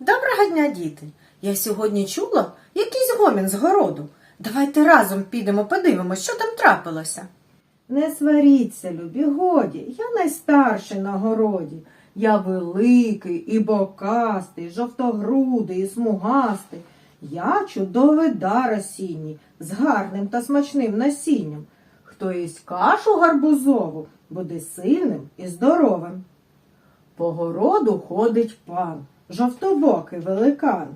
Доброго дня, діти! Я сьогодні чула якийсь гомін з городу. Давайте разом підемо подивимось, що там трапилося. Не сваріться, любі, годі, я найстарший на городі. Я великий і бокастий, жовтогрудий і смугастий. Я чудовий дар осінній, з гарним та смачним насінням. Хто їсть кашу гарбузову, буде сильним і здоровим. По городу ходить пан, жовтобокий великан.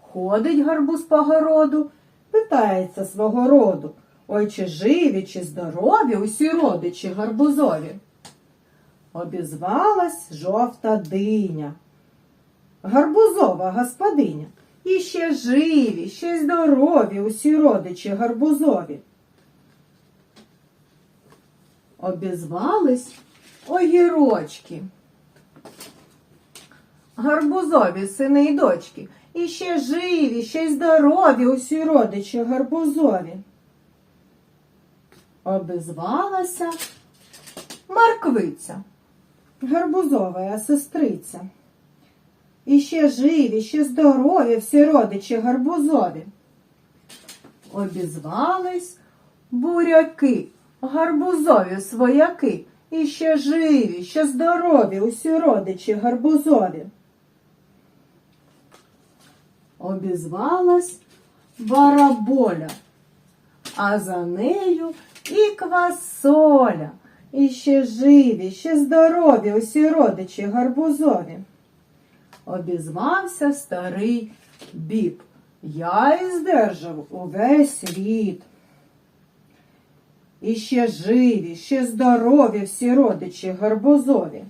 Ходить гарбуз по городу, питається свого роду. Ой, чи живі, чи здорові усі родичі гарбузові. Обізвалась жовта диня. Гарбузова господиня. І ще живі, ще здорові усі родичі гарбузові. Обізвались огірочки. Гарбузові сини й дочки. І ще живі, ще й здорові усі родичі гарбузові. Обізвалася Марквиця, гарбузова сестриця. І ще живі, ще здорові всі родичі гарбузові. Обізвались буряки, гарбузові свояки. І ще живі, ще здорові усі родичі гарбузові. Обізвалась бараболя, а за нею і квасоля. І ще живі, ще здорові усі родичі гарбузові. Обізвався старий біб. Я і здержав увесь рід. І ще живі, ще здорові всі родичі гарбузові.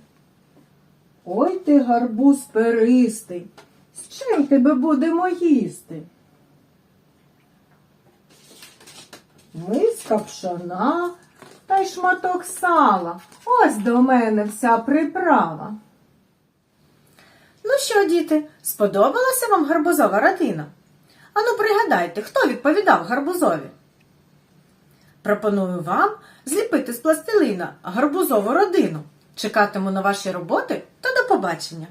Ой ти, гарбуз перистий, з чим тебе будемо їсти? Миска пшона та й шматок сала. Ось до мене вся приправа. Ну що, діти, сподобалася вам гарбузова родина? Ану, пригадайте, хто відповідав гарбузові? Пропоную вам зліпити з пластилина гарбузову родину. Чекатиму на ваші роботи та до побачення!